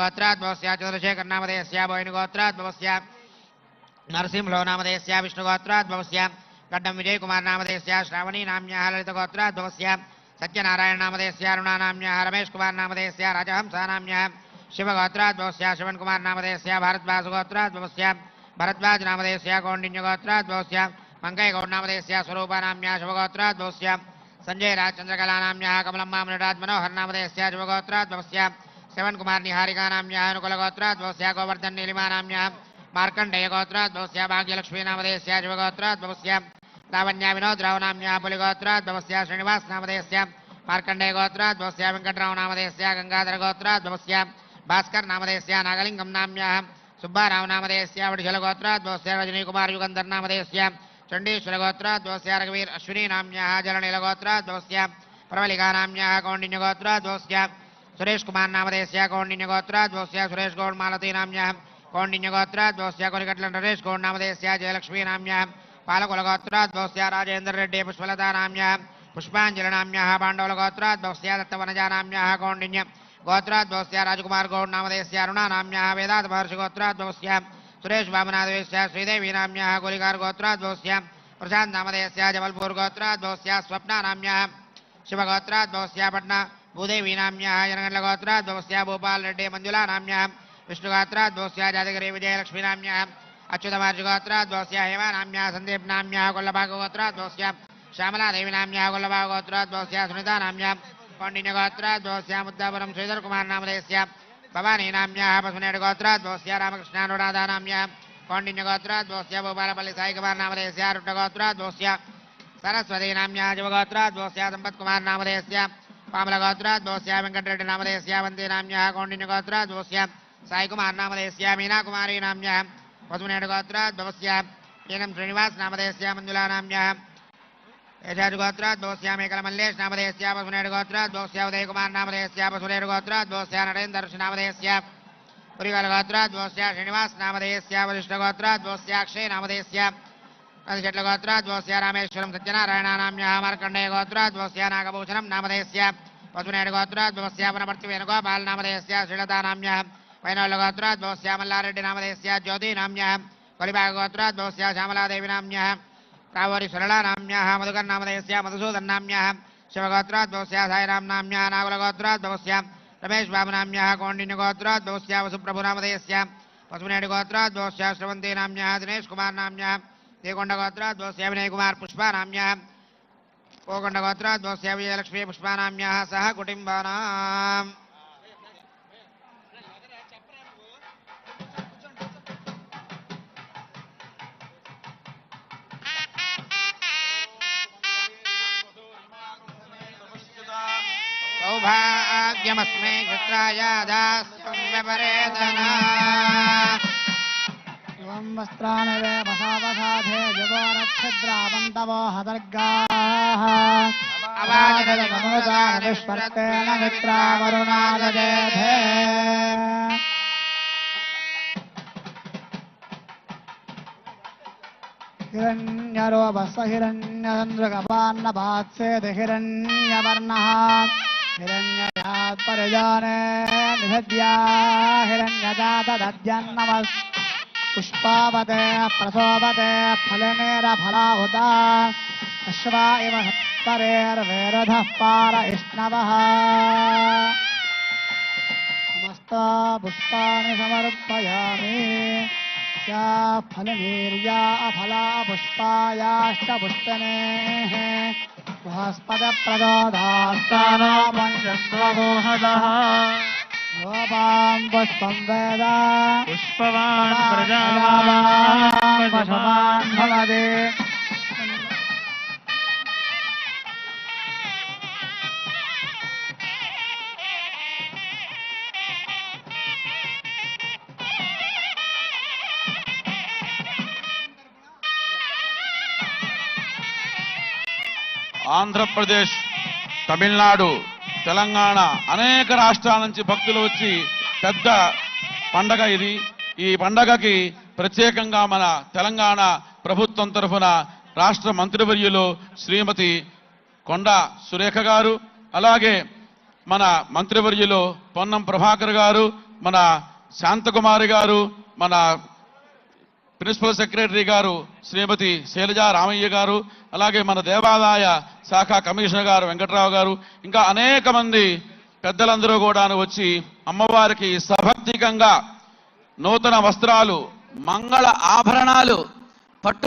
गोत्राद्भवस्य चन्द्रशेखरनामधेयस्य भोयिनगोत्राद्भवस्य नरसिंहो नामधेयस्य विष्णुगोत्राद्भवस्य गड्डं विजयकुमारनामधेयस्य श्रावणीनाम्न्यः ललितगोत्राद्भवस्य सत्यनारायणनामधेयस्य अरुणानाम्न्यः रमेशकुमारनामधेयस्य राजहंसानाम्न्यः शिवगोत्राद्भवस्य शिवन्कुमारनामधेयस्य भारद्वासगोत्राद्भवस्य भरद्वाजनामधेयस्य कौण्डिन्यगोत्राद्भवस्य मङ्गैगौडनामधेयस्य स्वरूपानाम्न्यः शिवगोत्राद्भवस्य संजय राजचन्द्रकलानाम्न्यः कमलम्मामनिराज मनोहरनामधेयस्य शिवगोत्राद्भवस्य श्रवणकुमार निहारिकानाम्न्यः अनुकुलगोत्राद्भवस्य गोवर्धन नीलिमानाम्न्यः मार्कण्डेयगोत्राद्भवस्य भाग्यलक्ष्मीनामधेयस्य शिवगोत्राद्भवस्य लावण्या विनोदरावनाम्न्यः पुलिगोत्राद्भवस्य श्रीनिवासनामधेयस्य मार्कण्डेयगोत्राद्भवस्य वेङ्कटरावनामधेयस्य गङ्गाधरगोत्राद्भवस्य भास्करनामधेयस्य नागलिङ्गं नाम्न्यः सुब्बारावनामधेयस्य वडिशलगोत्राद्भवस्य रजनीकुमारयुगन्धरनामधेयस्य चण्डीश्वरगोत्राद्भवस्य रघुवीर अश्विनीनाम्न्यः जलनीलगोत्राद्भवस्य प्रबलिकानाम्न्यः कौण्डिन्यगोत्राद्भवस्य सुरेश कुमार नामधेयस्य कौण्डिन्यगोत्राद्भवस्य सुरेश गौड मालती नाम्न्यः कौण्डिन्यगोत्राद्भवस्य कोलिकट्ल नरेश गौड नामधेयस्य जयलक्ष्मी नाम्न्यः पालकुलगोत्राद्भवस्य राजेन्द्र रेड्डी, पुष्पलता नाम्न्यः पुष्पाञ्जलिनाम्न्यः पाण्डवलगोत्राद्भवस्य दत्तवनजा नाम्न्यः कौण्डिन्य गोत्राद्भवस्य राजकुमार गौड नामधेयस्य अरुणा नाम्न्यः वेदात महर्षि गोत्राद्भवस्य सुरेश बाबुनाथवेश्य श्रीदेवी नाम्न्यः गोलिकार गोत्राद्भवस्य प्रशान्त नामधेयस्य जबलपुर गोत्राद्भवस्य स्वप्ना नाम्न्यः शिवगोत्राद्भवस्य पट्ना भूदेवी नाम्न्यः जनगण्डगोत्राद्भवस्य भूपाल रेड्डी मञ्जुला नाम्न्यः विष्णुगोत्राद्भवस्य जातगिरि विजयलक्ष्मी नाम्न्यः अच्युतमार्जगोत्राद्भवस्य हेमा नाम्न्यः सन्दीप नाम्न्यः कोल्लभागगोत्राद्भवस्य श्यामलादेवी नाम्न्यः कोल्लभागगोत्राद्भवस्य सुनीता नाम्न्यः कौण्डिन्यगोत्राद्भवस्य मुद्दापुरं श्रीधरकुमार नामधेयस्य भवानी नाम्न्यः पशुनेडगोत्राद्भवस्य रामकृष्णानुराधा नाम्न्यः कौण्डिन्यगोत्राद्भवस्य भूपालपल्ली साईकुमार नामधेयस्य रुड्डगोत्राद्भवस्य सरस्वती नाम्न्यः शिवगोत्राद्भवस्य सम्पत्कुमार नामधेयस्य पामलगोत्राद्भवस्य वेङ्कटरेड्डी नामधेयस्य वन्दी नाम्न्यः कौण्डिन्यगोत्राद्भवस्य साईकुमार नामधेयस्य मीनाकुमारी नाम्न्यः वसुनेडगोत्राद्भवस्य कीनं श्रीनिवास नामधेयस्य मञ्जुला नाम्न्यः यशाजुगोत्राद्भवस्य मेकलमल्लेश नामधेयस्य वसुनेडगोत्राद्भवस्य उदयकुमार नामधेयस्य नामधेयस्य पुरीवलगोत्राद्भवस्य श्रीनिवास नामधेयस्य अक्षय रामेश्वरं सत्यनारायणानाम्न्यः मार्कण्डेयगोत्राद्भवस्य नागभूषणं नामधेयस्य श्रीलतानाम्न्यः वैनोलगोत्राद्भवस्य मल्लारेड्डी नामधेयस्य कोलिभागगोत्राद्भवस्य श्यामलादेवी नाम्न्यः कावोरी सरला नाम्न्यः मधुकर नामधेयस्य मधुसूदन नाम्न्यः शिवगोत्राद्भवस्य साईराम नाम्न्यः नागुलगोत्राद्भवस्य रमेश बाबु नाम्न्यः कौण्डिन्यगोत्राद्भवस्य वसुप्रभु नामधेयस्य वसुनेडगोत्राद्भवस्य श्रवन्ती नाम्न्यः दिनेश कुमार नाम्न्यः देवकोण्डगोत्राद्भवस्य विनय कुमार पुष्पा नाम्न्यः कोकण्डगोत्राद्भवस्य विजयलक्ष्मी पुष्पा नाम्न्यः सह कुटुम्बानाम् सौभाग्यमस्मै क्षत्राय दास्यं व्यपरेतना त्वं वस्त्राणि वे वसावसाधे युवो नक्षद्रावन्तवो हदर्गाः अवाजनमनुदानिष्पर्तेन मित्रावरुणादजेधे हिरण्यरोपस्व हिरण्यचन्द्रकपान्नपात्सेति हिरण्यवर्णः हिरण्यजात् परिजाने निषद्या हिरण्यजातदद्यन्नमस्। पुष्पावते प्रसोपते फलमेरफलाहुता। अश्वा इव पार इष्णवः समस्ता पुष्पाणि समर्पयामि। या फलनीर्या अफला पुष्पायाश्च पुष्पनेः। बृहस्पतिप्रदोदास्तानो पञ्चस्वगोहदः गोपां पुष्पं वेद। पुष्पवान् प्रजावान् प्रजावान् भवति। ఆంధ్రప్రదేశ్ తమిళనాడు తెలంగాణ అనేక రాష్ట్రాల నుంచి భక్తులు వచ్చి పెద్ద పండగ ఇది. ఈ పండగకి ప్రత్యేకంగా మన తెలంగాణ ప్రభుత్వం తరఫున రాష్ట్ర మంత్రివర్యులు శ్రీమతి కొండ సురేఖ గారు అలాగే మన మంత్రివర్యులు పొన్నం ప్రభాకర్ గారు మన శాంతకుమారి గారు మన ప్రిన్సిపల్ సెక్రటరీ గారు శ్రీమతి శైలజా రామయ్య గారు అలాగే మన దేవాదాయ శాఖ కమిషనర్ గారు వెంకట్రావు గారు ఇంకా అనేక మంది పెద్దలందరూ కూడా వచ్చి అమ్మవారికి సభక్తికంగా నూతన వస్త్రాలు మంగళ ఆభరణాలు పట్టు